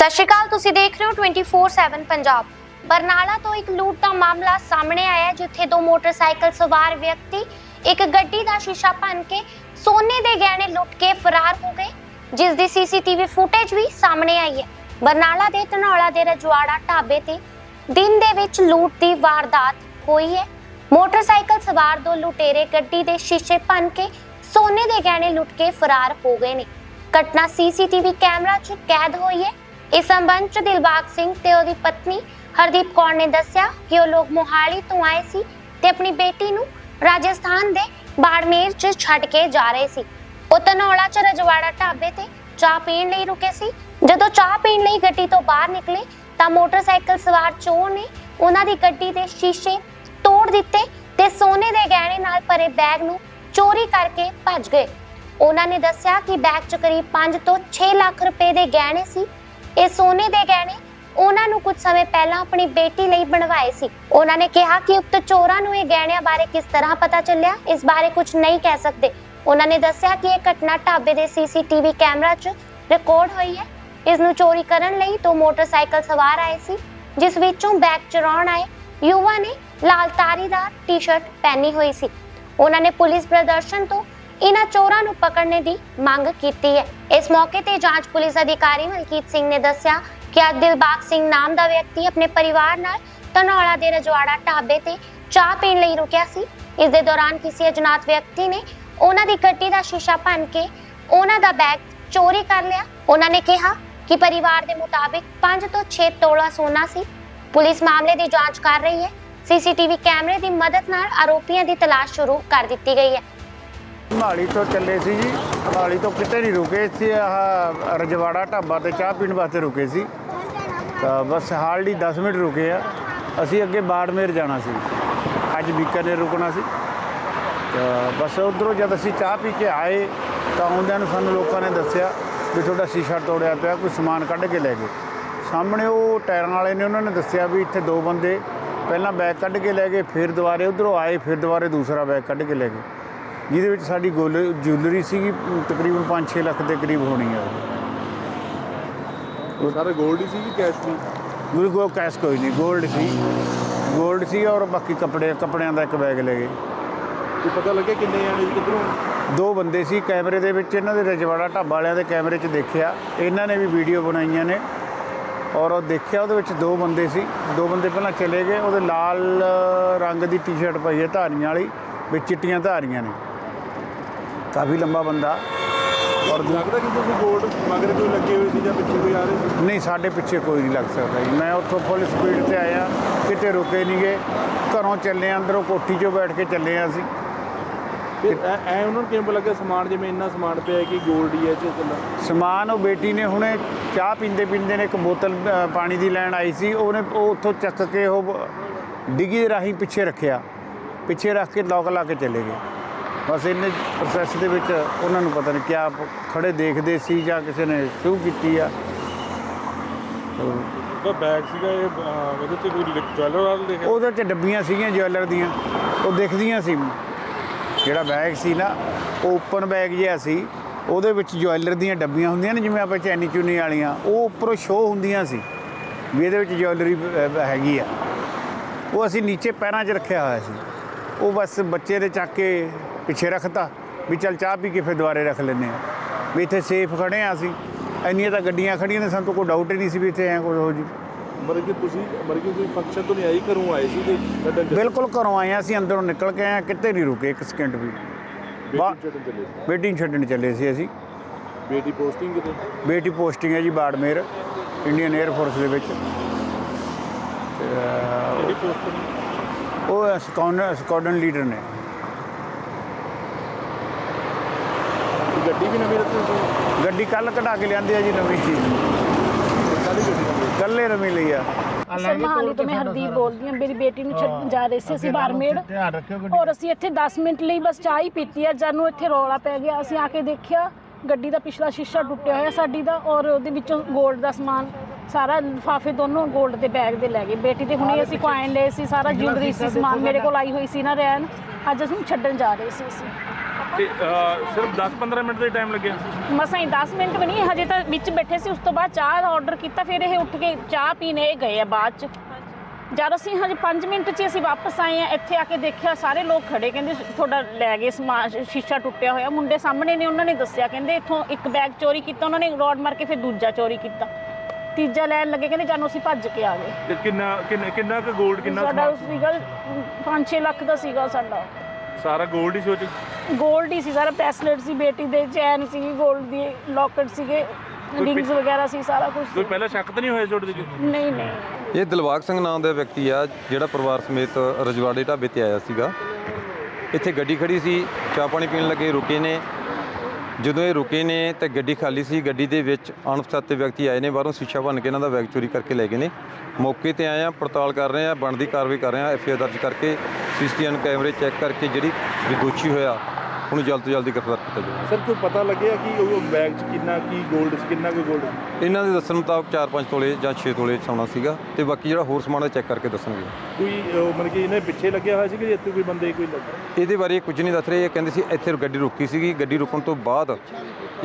ਸਤਿ ਸ਼੍ਰੀ ਅਕਾਲ, ਤੁਸੀਂ ਦੇਖ ਰਹੇ ਹੋ 24/7 ਪੰਜਾਬ। ਬਰਨਾਲਾ ਤੋਂ ਇੱਕ ਲੂਟ ਦਾ ਮਾਮਲਾ ਸਾਹਮਣੇ ਆਇਆ ਜਿੱਥੇ ਦੋ ਮੋਟਰਸਾਈਕਲ ਸਵਾਰ ਵਿਅਕਤੀ ਇੱਕ ਗੱਡੀ ਦਾ ਸ਼ੀਸ਼ਾ ਭੰਨ ਕੇ ਸੋਨੇ ਦੇ ਗਹਿਣੇ ਲੁੱਟ ਕੇ ਫਰਾਰ ਹੋ ਗਏ ਜਿਸ ਦੀ ਸੀਸੀਟੀਵੀ ਫੁਟੇਜ ਵੀ ਸਾਹਮਣੇ ਆਈ ਹੈ। ਬਰਨਾਲਾ ਦੇ ਧਨੌਲਾ ਦੇ ਰਜਵਾੜਾ ਢਾਬੇ ਤੇ ਦਿਨ ਦੇ ਵਿੱਚ ਲੂਟ ਦੀ ਵਾਰਦਾਤ ਹੋਈ ਹੈ। ਮੋਟਰਸਾਈਕਲ ਸਵਾਰ ਦੋ ਲੁਟੇਰੇ ਗੱਡੀ ਦੇ ਸ਼ੀਸ਼ੇ ਭੰਨ ਕੇ ਸੋਨੇ ਦੇ ਗਹਿਣੇ ਲੁੱਟ ਕੇ ਫਰਾਰ ਹੋ ਗਏ ਨੇ। ਘਟਨਾ ਸੀਸੀਟੀਵੀ ਕੈਮਰਾ 'ਚ ਕੈਦ ਹੋਈ ਹੈ। ਇਸ ਸੰਬੰਧ 'ਚ ਦਿਲਬਾਗ ਸਿੰਘ ਤੇ ਉਹਦੀ ਪਤਨੀ ਹਰਦੀਪ ਕੌਰ ਨੇ ਦੱਸਿਆ ਕਿ ਉਹ ਲੋਕ ਮੋਹਾਲੀ ਤੋਂ ਆਏ ਸੀ ਤੇ ਆਪਣੀ ਬੇਟੀ ਨੂੰ ਰਾਜਸਥਾਨ ਦੇ ਬਾੜਮੇਰ 'ਚ ਛੱਡ ਕੇ ਜਾ ਰਹੇ ਸੀ। ਉਹ ਧਨੌਲਾ 'ਚ ਰਜਵਾੜਾ ਢਾਬੇ ਤੇ ਚਾਹ ਪੀਣ ਲਈ ਰੁਕੇ ਸੀ। ਜਦੋਂ ਚਾਹ ਪੀਣ ਲਈ ਗੱਡੀ ਤੋਂ ਬਾਹਰ ਨਿਕਲੇ ਤਾਂ ਮੋਟਰਸਾਈਕਲ ਸਵਾਰ ਚੋਰ ਨੇ ਉਹਨਾਂ ਦੀ ਗੱਡੀ ਦੇ ਸ਼ੀਸ਼ੇ ਤੋੜ ਦਿੱਤੇ ਤੇ ਸੋਨੇ ਦੇ ਗਹਿਣੇ ਨਾਲ ਭਰੇ ਬੈਗ ਨੂੰ ਚੋਰੀ ਕਰਕੇ ਭੱਜ ਗਏ। ਉਹਨਾਂ ਨੇ ਦੱਸਿਆ ਕਿ ਬੈਗ 'ਚ ਕਰੀਬ 5 ਤੋਂ 6 ਲੱਖ ਰੁਪਏ ਦੇ ਗਹਿਣੇ ਸੀ ਇਹ ਸੋਨੇ ਦੇ ਗਹਿਣੇ ਉਹਨਾਂ ਨੂੰ ਕੁਝ ਸਮੇਂ ਪਹਿਲਾਂ ਆਪਣੀ ਬੇਟੀ ਲਈ ਬਣਵਾਏ ਸੀ। ਉਹਨਾਂ ਨੇ ਕਿਹਾ ਕਿ ਉਕਤ ਚੋਰਾਂ ਨੂੰ ਇਹ ਗਹਿਣਿਆਂ ਬਾਰੇ ਕਿਸ ਤਰ੍ਹਾਂ ਪਤਾ ਚੱਲਿਆ, ਇਸ ਬਾਰੇ ਕੁਝ ਨਹੀਂ ਕਹਿ ਸਕਦੇ। ਉਹਨਾਂ ਨੇ ਦੱਸਿਆ ਕਿ ਇਹ ਘਟਨਾ ਢਾਬੇ ਦੇ ਸੀਸੀਟੀਵੀ ਕੈਮਰਾ 'ਚ ਰਿਕਾਰਡ ਹੋਈ ਹੈ। ਇਸ ਨੂੰ ਚੋਰੀ ਕਰਨ ਲਈ ਦੋ ਮੋਟਰਸਾਈਕਲ ਸਵਾਰ ਆਏ ਸੀ, ਜਿਸ ਵਿੱਚੋਂ ਬੈਗ ਚਰਾਉਣ ਆਏ। ਯੁਵਾ ਨੇ ਲਾਲ ਤਾਰੀ ਦਾ ਟੀ-ਸ਼ਰਟ ਪਹਿਨੀ ਹੋਈ ਸੀ। ਉਹਨਾਂ ਨੇ ਪੁਲਿਸ ਪ੍ਰਦਰਸ਼ਨ ਤੋਂ ਇਹਨਾਂ ਚੋਰਾਂ ਨੂੰ ਪਕੜਨੇ ਦੀ ਮੰਗ ਕੀਤੀ ਹੈ। ਇਸ ਮੌਕੇ ਤੇ ਜਾਂਚ ਪੁਲਿਸ ਅਧਿਕਾਰੀ ਮਲਕੀਤ ਸਿੰਘ ਨੇ ਦੱਸਿਆ ਕਿ ਅੱਜ ਦਿਲਬਾਗ ਸਿੰਘ ਨਾਮ ਦਾ ਵਿਅਕਤੀ ਆਪਣੇ ਪਰਿਵਾਰ ਨਾਲ ਧਨੌਲਾ ਦੇ ਰਜਵਾੜਾ ਢਾਬੇ ਤੇ ਚਾਹ ਪੀਣ ਲਈ ਰੁਕਿਆ ਸੀ। ਇਸ ਦੇ ਦੌਰਾਨ ਕਿਸੇ ਅਜਨਾਤ ਵਿਅਕਤੀ ਨੇ ਉਹਨਾਂ ਦੀ ਗੱਡੀ ਦਾ ਸ਼ੀਸ਼ਾ ਭੰਨ ਕੇ ਉਹਨਾਂ ਦਾ ਬੈਗ ਚੋਰੀ ਕਰ ਲਿਆ। ਉਹਨਾਂ ਨੇ ਕਿਹਾ ਕਿ ਪਰਿਵਾਰ ਦੇ ਮੁਤਾਬਿਕ 5 ਤੋਂ 6 ਤੋਲਾ ਸੋਨਾ ਸੀ। ਪੁਲਿਸ ਮਾਮਲੇ ਦੀ ਜਾਂਚ ਕਰ ਰਹੀ ਹੈ। ਸੀਸੀਟੀਵੀ ਕੈਮਰੇ ਦੀ ਮਦਦ ਨਾਲ ਆਰੋਪੀਆਂ ਦੀ ਤਲਾਸ਼ ਸ਼ੁਰੂ ਕਰ ਦਿੱਤੀ ਗਈ ਹੈ। ਮਹਾਲੀ ਤੋਂ ਚੱਲੇ ਸੀ ਜੀ। ਮਹਾਲੀ ਤੋਂ ਕਿਤੇ ਨਹੀਂ ਰੁਕੇ। ਸੀ ਆਹ ਰਜਵਾੜਾ ਢਾਬਾ ਤੇ ਚਾਹ ਪੀਣ ਵਾਸਤੇ ਰੁਕੇ ਸੀ। ਤਾਂ ਬਸ ਹਾਲਡੀ 10 ਮਿੰਟ ਰੁਕੇ ਆ। ਅਸੀਂ ਅੱਗੇ ਬਾੜਮੇਰ ਜਾਣਾ ਸੀ। ਅੱਜ ਬੀਕਾਨੇਰ ਰੁਕਣਾ ਸੀ। ਤਾਂ ਬਸ ਉਧਰੋਂ ਜਦ ਅਸੀਂ ਚਾਹ ਪੀ ਕੇ ਆਏ, ਤਾਂ ਆਉਂਦਿਆਂ ਨੂੰ ਸਾਨੂੰ ਲੋਕਾਂ ਨੇ ਦੱਸਿਆ ਵੀ ਤੁਹਾਡਾ ਸ਼ੀਸ਼ਾ ਤੋੜਿਆ ਪਿਆ, ਕੋਈ ਸਮਾਨ ਕੱਢ ਕੇ ਲੈ ਗਏ। ਸਾਹਮਣੇ ਉਹ ਟਾਇਰਾਂ ਵਾਲੇ ਨੇ ਉਹਨਾਂ ਨੇ ਦੱਸਿਆ ਵੀ ਇੱਥੇ ਦੋ ਬੰਦੇ ਪਹਿਲਾਂ ਬੈਗ ਕੱਢ ਕੇ ਲੈ ਗਏ, ਫਿਰ ਦੁਬਾਰੇ ਉਧਰੋਂ ਆਏ, ਫਿਰ ਦੁਬਾਰੇ ਦੂਸਰਾ ਬੈਗ ਕੱਢ ਕੇ ਲੈ ਗਏ। ਜਿਹਦੇ ਵਿੱਚ ਸਾਡੀ ਗੋਲ ਜੁਐਲਰੀ ਸੀਗੀ ਤਕਰੀਬਨ 5-6 ਲੱਖ ਦੇ ਕਰੀਬ ਹੋਣੀ ਆ ਉਹ। ਸਾਰੇ ਗੋਲਡ ਹੀ ਸੀ ਕਿ ਕੈਸ਼ ਵੀ ਮੇਰੇ ਕੋਲ ਕੈਸ਼ ਕੋਈ ਨਹੀਂ ਗੋਲਡ ਸੀ। ਗੋਲਡ ਸੀ ਔਰ ਬਾਕੀ ਕੱਪੜੇ ਕੱਪੜਿਆਂ ਦਾ ਇੱਕ ਬੈਗ ਲੈ ਗਏ। ਕੀ ਪਤਾ ਲੱਗੇ ਕਿੰਨੇ ਆਣੇ ਸੀ ਕਿਧਰੋਂ? ਦੋ ਬੰਦੇ ਸੀ ਕੈਮਰੇ ਦੇ ਵਿੱਚ ਇਹਨਾਂ ਦੇ ਰਜਵਾੜਾ ਢਾਬਾ ਵਾਲਿਆਂ ਦੇ ਕੈਮਰੇ 'ਚ ਦੇਖਿਆ। ਇਹਨਾਂ ਨੇ ਵੀ ਵੀਡੀਓ ਬਣਾਈਆਂ ਨੇ। ਔਰ ਉਹ ਦੇਖਿਆ ਉਹਦੇ ਵਿੱਚ ਦੋ ਬੰਦੇ ਸੀ। ਦੋ ਬੰਦੇ ਪਹਿਲਾਂ ਚਲੇ ਗਏ ਉਹਦੇ ਲਾਲ ਰੰਗ ਦੀ ਟੀ-ਸ਼ਰਟ ਪਾਈ ਹੈ ਧਾਰੀਆਂ ਵਾਲੀ ਵਿੱਚ ਚਿੱਟੀਆਂ ਧਾਰੀਆਂ ਨੇ। ਕਾਫੀ ਲੰਬਾ ਬੰਦਾ। ਔਰ ਲੱਗਦਾ ਕਿ ਤੁਸੀਂ 골ਡ ਮਗਰ ਕੋਈ ਲੱਗੇ ਹੋਏ ਸੀ ਜਾਂ ਪਿੱਛੇ ਕੋਈ ਆ ਰਹੇ ਸੀ? ਨਹੀਂ ਸਾਡੇ ਪਿੱਛੇ ਕੋਈ ਨਹੀਂ ਲੱਗ ਸਕਦਾ ਜੀ। ਮੈਂ ਉੱਥੋਂ ਫੁੱਲ ਸਪੀਡ ਤੇ ਆਇਆ। ਕਿਤੇ ਰੁਕੇ ਨਹੀਂ ਗਏ ਘਰੋਂ ਚੱਲੇ ਅੰਦਰੋਂ ਕੋਠੀ 'ਚੋਂ ਬੈਠ ਕੇ ਚੱਲੇ ਹਾਂ ਅਸੀਂ। ਫਿਰ ਐ ਉਹਨਾਂ ਨੂੰ ਕਿਵੇਂ ਲੱਗਾ ਸਮਾਨ ਜਿਵੇਂ ਇੰਨਾ ਸਮਾਨ ਪਿਆ ਕਿ 골ਡ ਹੀ ਹੈ ਚ ਚੱਲਾ ਸਮਾਨ ਉਹ ਬੇਟੀ ਨੇ ਹੁਣੇ ਚਾਹ ਪੀਂਦੇ ਪੀਂਦੇ ਨੇ ਇੱਕ ਬੋਤਲ ਪਾਣੀ ਦੀ ਲੈਣ ਆਈ ਸੀ। ਉਹਨੇ ਉਹ ਉੱਥੋਂ ਚੱਕ ਕੇ ਉਹ ਡਿੱਗੀ ਰਾਹੀਂ ਪਿੱਛੇ ਰੱਖਿਆ। ਪਿੱਛੇ ਰੱਖ ਕੇ ਲੋਕ ਲਾ ਕੇ ਚਲੇ ਗਏ। ਬਸ ਇੰਨੇ ਪ੍ਰੋਸੈਸ ਦੇ ਵਿੱਚ ਉਹਨਾਂ ਨੂੰ ਪਤਾ ਨਹੀਂ ਕਿਆ ਖੜੇ ਦੇਖਦੇ ਸੀ ਜਾਂ ਕਿਸੇ ਨੇ ਸ਼ੁਰੂ ਕੀਤੀ ਆ। ਦਾ ਬੈਗ ਸੀਗਾ ਇਹ ਉਹਦੇ ਤੇ ਕੋਈ ਜਵੈਲਰ ਵਾਲਾ ਲਿਖਿਆ ਉਹਦੇ 'ਚ ਡੱਬੀਆਂ ਸੀਗੀਆਂ ਜਵੈਲਰ ਦੀਆਂ। ਉਹ ਦਿਖਦੀਆਂ ਸੀ। ਜਿਹੜਾ ਬੈਗ ਸੀ ਨਾ ਉਹ ਓਪਨ ਬੈਗ ਜਿਹਾ ਸੀ। ਉਹਦੇ ਵਿੱਚ ਜਵੈਲਰ ਦੀਆਂ ਡੱਬੀਆਂ ਹੁੰਦੀਆਂ ਨੇ ਜਿਵੇਂ ਆਪਾਂ ਚੈਨੀ ਚੁੰਨੀ ਵਾਲੀਆਂ। ਉਹ ਉੱਪਰੋਂ ਸ਼ੋਅ ਹੁੰਦੀਆਂ ਸੀ। ਵੀ ਇਹਦੇ ਵਿੱਚ ਜਵੈਲਰੀ ਹੈਗੀ ਆ। ਉਹ ਅਸੀਂ ਨੀਚੇ ਪੈਰਾਂ 'ਚ ਰੱਖਿਆ ਹੋਇਆ ਸੀ। ਉਹ ਬਸ ਬੱਚੇ ਦੇ ਚੱਕ ਕੇ ਪਿੱਛੇ ਰੱਖਤਾ ਵੀ ਚੱਲ ਚਾਹ ਪੀ ਕੇ ਫਿਰ ਦੁਬਾਰੇ ਰੱਖ ਲੈਂਦੇ ਆ ਵੀ ਇੱਥੇ ਸੇਫ ਖੜੇ ਆ ਅਸੀਂ। ਇੰਨੀਆਂ ਤਾਂ ਗੱਡੀਆਂ ਖੜੀਆਂ ਨੇ ਸਾਨੂੰ ਤਾਂ ਕੋਈ ਡਾਊਟ ਹੀ ਨਹੀਂ ਸੀ ਵੀ ਇੱਥੇ ਐ ਕੁਝ ਹੋ ਜੀ। ਮਰ ਕਿ ਤੁਸੀਂ ਮਰ ਕਿ ਕੋਈ ਫੰਕਸ਼ਨ ਤੋਂ ਨਹੀਂ ਆਈ ਘਰੋਂ ਆਏ ਸੀ ਤੇ ਬਿਲਕੁਲ ਘਰੋਂ ਆਏ ਹਾਂ ਅਸੀਂ ਅੰਦਰੋਂ ਨਿਕਲ ਕੇ ਆਏ ਕਿਤੇ ਨਹੀਂ ਰੁਕੇ ਇੱਕ ਸਕਿੰਟ ਵੀ। ਬੇਟੀ ਛੱਡਣ ਚੱਲੇ ਸੀ। ਅਸੀਂ। ਬੇਟੀ ਪੋਸਟਿੰਗ ਕਿਤੇ? ਬੇਟੀ ਪੋਸਟਿੰਗ ਹੈ ਜੀ ਬਾੜਮੇਰ ਇੰਡੀਅਨ 에ਅਰ ਫੋਰਸ ਦੇ ਵਿੱਚ। ਉਹ ਸਕਾਉਡਨ ਸਕਾਉਡਨ ਲੀਡਰ ਨੇ। ਗੱਡੀ ਵੀ ਨਵੀਂ ਰੱਖੀ ਸੀ? ਗੱਡੀ ਕੱਲ ਕਢਾ ਕੇ ਲਿਆਂਦੀ ਆ ਜੀ ਨਵੀਂ। ਕਾਹਦੀ ਗੱਡੀ ਨਵੀਂ? ਕੱਲੇ ਨਵੀਂ ਲਈ ਆ। ਸਰ ਮਹਾਲੀ ਤੋਂ ਮੈਂ ਹਰਦੀਪ ਬੋਲਦੀ ਹਾਂ ਮੇਰੀ ਬੇਟੀ ਨੂੰ ਛੱਡਣ ਜਾ ਰਹੇ ਸੀ ਅਸੀਂ ਬਾਰਮੇੜ ਧਿਆਨ ਰੱਖਿਓ ਔਰ ਅਸੀਂ ਇੱਥੇ 10 ਮਿੰਟ ਲਈ ਬਸ ਚਾਹ ਹੀ ਪੀਤੀ ਹੈ ਜਦ ਨੂੰ ਇੱਥੇ ਰੌਲਾ ਪੈ ਗਿਆ ਅਸੀਂ ਆ ਕੇ ਦੇਖਿਆ ਗੱਡੀ ਦਾ ਪਿਛਲਾ ਸ਼ੀਸ਼ਾ ਟੁੱਟਿਆ ਹੋਇਆ ਸਾਡੀ ਦਾ ਔਰ ਉਹਦੇ ਵਿੱਚੋਂ 골ਡ ਦਾ ਸਮਾਨ ਸਾਰਾ ਲਿਫਾਫੇ ਦੋਨੋਂ 골ਡ ਦੇ ਬੈਗ ਦੇ ਲੈ ਗਏ। ਬੇਟੀ ਦੇ ਹੁਣੇ ਅਸੀਂ ਕੋਇਨ ਲਏ ਸੀ ਸਾਰਾ ਜਿਊਲਰੀ ਸੀ ਸਮਾਨ ਮੇਰੇ ਕੋਲ ਆਈ ਹੋਈ ਸੀ ਨਾ ਰਹਿਣ। ਅੱਜ ਅਸੀਂ ਛੱਡਣ ਜਾ ਰਹੇ ਸੀ ਅਸੀਂ। ਤੇ ਅਹ, ਸਿਰਫ 10-15 ਮਿੰਟ ਦਾ ਹੀ ਟਾਈਮ ਲੱਗਿਆ। ਮਸਾਂ ਹੀ 10 ਮਿੰਟ ਵੀ ਨਹੀਂ ਹਜੇ ਤਾਂ ਵਿੱਚ ਬੈਠੇ ਸੀ ਉਸ ਤੋਂ ਬਾਅਦ ਚਾਹ ਦਾ ਆਰਡਰ ਕੀਤਾ ਫਿਰ ਇਹ ਉੱਠ ਕੇ ਚਾਹ ਪੀਣੇ ਗਏ ਆ ਬਾਅਦ ਚ। ਜਦ ਅਸੀਂ ਹਜੇ 5 ਮਿੰਟ 'ਚ ਹੀ ਅਸੀਂ ਵਾਪਸ ਆਏ ਆ ਇੱਥੇ ਆ ਕੇ ਦੇਖਿਆ ਸਾਰੇ ਲੋਕ ਖੜੇ ਕਹਿੰਦੇ ਤੁਹਾਡਾ ਲੈ ਗਏ ਸਮਾਨ ਸ਼ੀਸ਼ਾ ਟੁੱਟਿਆ ਹੋਇਆ। ਮੁੰਡੇ ਸਾਹਮਣੇ ਨੇ ਉਹਨਾਂ ਨੇ ਦੱਸਿਆ ਕਹਿੰਦੇ ਇੱਥੋਂ ਇੱਕ ਬੈਗ ਚੋਰੀ ਕੀਤਾ ਉਹਨਾਂ ਨੇ ਰੋਡ ਮਾਰ ਕੇ ਫਿਰ ਦੂਜਾ ਚੋਰੀ ਕੀਤਾ। ਤੀਜਾ ਲੈਣ ਲੱਗੇ ਕਹਿੰਦੇ ਜਾਨੂੰ ਅਸੀਂ ਭੱਜ ਕੇ ਆ ਗਏ। ਤੇ ਕਿੰਨਾ ਕਿੰਨਾ ਕਿੰਨਾ ਕੁ 골ਡ ਕਿੰਨਾ ਸਾਡਾ ਸਮਾਨ? ਸੀਗਾ 5-6 ਲੱਖ ਦਾ ਸੀਗਾ ਸਾਡਾ। ਸਾਰਾ 골ਡ ਹੀ ਸੋਚ 골ਡ ਹੀ ਸੀ ਸਾਰਾ ਬ੍ਰੈਸਲੇਟ ਸੀ ਬੇਟੀ ਦੇ ਚੈਨ ਸੀ 골ਡ ਦੀ ਲੋਕਟ ਸੀਗੇ ਰਿੰਗਸ ਵਗੈਰਾ ਸੀ ਸਾਰਾ ਕੁਝ ਕੋਈ ਪਹਿਲਾਂ ਸ਼ੱਕ ਤਾਂ ਨਹੀਂ ਹੋਇਆ ਜਿਹੇ ਨਹੀਂ ਨਹੀਂ। ਇਹ ਦਿਲਬਾਗ ਸਿੰਘ ਨਾਮ ਦਾ ਵਿਅਕਤੀ ਆ ਜਿਹੜਾ ਪਰਿਵਾਰ ਸਮੇਤ ਰਜਵਾੜੇ ਢਾਬੇ ਤੇ ਆਇਆ ਸੀਗਾ। ਇੱਥੇ ਗੱਡੀ ਖੜੀ ਸੀ ਚਾਹ ਪਾਣੀ ਪੀਣ ਲੱਗੇ ਰੁਕੇ ਨੇ। ਜਦੋਂ ਇਹ ਰੁਕੇ ਨੇ ਤੇ ਗੱਡੀ ਖਾਲੀ ਸੀ ਗੱਡੀ ਦੇ ਵਿੱਚ ਅਣਪਛਾਤੇ ਵਿਅਕਤੀ ਆਏ ਨੇ ਬਾਹਰੋਂ ਸ਼ੀਸ਼ਾ ਭੰਨ ਕੇ ਇਹਨਾਂ ਦਾ ਬੈਗ ਚੋਰੀ ਕਰਕੇ ਲੈ ਗਏ ਨੇ। ਮੌਕੇ ਤੇ ਆਏ ਆ ਪੜਤਾਲ ਕਰ ਰਹੇ ਆ ਬਣਦੀ ਕਾਰਵਾਈ ਕਰ ਰਹੇ ਆ ਐਫਆਈਆਰ ਦਰਜ ਕਰਕੇ ਸੀਸੀਟੀਐਨ ਕੈਮਰੇ ਚੈੱਕ ਕਰਕੇ ਜਿਹੜੀ ਵੀ ਦੋਸ਼ੀ ਹੋਇਆ ਉਹਨੂੰ ਜਲਦ ਤੋਂ ਜਲਦੀ ਗ੍ਰਿਫਤਾਰ ਕੀਤਾ ਜਾਵੇ ਸਰ ਕੋਈ ਪਤਾ ਲੱਗਿਆ ਕਿ ਉਹ ਬੈਗ 'ਚ ਕਿੰਨਾ ਕੀ 골ਡ ਸੀ ਕਿੰਨਾ ਕੋਈ 골ਡ ਇਹਨਾਂ ਦੇ ਦੱਸਣ ਮੁਤਾਬਕ 4-5 ਤੋਲੇ ਜਾਂ 6 ਤੋਲੇ ਸੋਨਾ ਸੀਗਾ ਤੇ ਬਾਕੀ ਜਿਹੜਾ ਹੋਰ ਸਮਾਨ ਚੈੱਕ ਕਰਕੇ ਦੱਸਣਗੇ। ਕੋਈ ਅਹ, ਮਤਲਬ ਕਿ ਇਹਨੇ ਪਿੱਛੇ ਲੱਗਿਆ ਹੋਇਆ ਸੀ ਕਿ ਇੱਥੇ ਕੋਈ ਬੰਦੇ ਕੋਈ ਲੱਗਾ? ਇਹਦੇ ਬਾਰੇ ਕੁਝ ਨਹੀਂ ਦੱਸ ਰਹੇ। ਇਹ ਕਹਿੰਦੇ ਸੀ ਇੱਥੇ ਗੱਡੀ ਰੁਕੀ ਸੀਗੀ। ਗੱਡੀ ਰੁਕਣ ਤੋਂ ਬਾਅਦ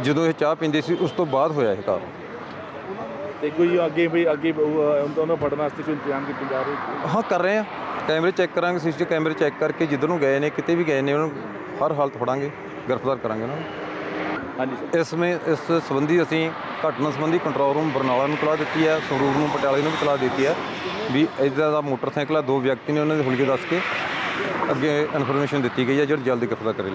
ਜਦੋਂ ਇਹ ਚਾਹ ਪੀਂਦੇ ਸੀ ਉਸ ਤੋਂ ਬਾਅਦ ਹੋਇਆ ਇਹ ਕਾਰਨ ਤੇ ਕੋਈ ਅੱਗੇ ਵੀ ਅੱਗੇ ਉਹ, ਅਹ, ਉਹਨਾਂ ਫੜਨ ਵਾਸਤੇ ਕੋਈ ਇੰਤਜ਼ਾਮ ਕੀਤੇ ਜਾ ਰਹੇ? ਹਾਂ ਕਰ ਰਹੇ ਆ ਕੈਮਰੇ ਚੈੱਕ ਕਰਾਂਗੇ ਸੀਸੀਟੀਵੀ ਕੈਮਰੇ ਚੈੱਕ ਕਰਕੇ ਜਿੱਧਰ ਨੂੰ ਗਏ ਨੇ ਕਿਤੇ ਵੀ ਗਏ ਨੇ ਉਹਨਾਂ ਨੂੰ ਹਰ ਹਾਲਤ ਫੜਾਂਗੇ ਗ੍ਰਿਫਤਾਰ ਕਰਾਂਗੇ ਉਹਨਾਂ ਨੂੰ। ਹਾਂਜੀ ਸਰ ਇਸ ਸਮੇਂ ਇਸ ਸੰਬੰਧੀ ਅਸੀਂ ਘਟਨਾ ਸੰਬੰਧੀ ਕੰਟਰੋਲ ਰੂਮ ਬਰਨਾਲਾ ਨੂੰ ਤਲਾਹ ਦਿੱਤੀ ਹੈ ਸੰਗਰੂਰ ਨੂੰ ਪਟਿਆਲੇ ਨੂੰ ਵੀ ਤਲਾਹ ਦਿੱਤੀ ਹੈ ਵੀ ਇੱਦਾਂ ਦਾ ਮੋਟਰਸਾਈਕਲ ਆ ਦੋ ਵਿਅਕਤੀ ਨੇ ਉਹਨਾਂ ਦੇ ਹੁਲਕੇ ਦੱਸ ਕੇ ਅੱਗੇ ਇਨਫੋਰਮੇਸ਼ਨ ਦਿੱਤੀ ਗਈ ਹੈ ਜਿਹੜੀ ਜਲਦੀ ਗ੍ਰਿਫਤਾਰ ਕਰੇ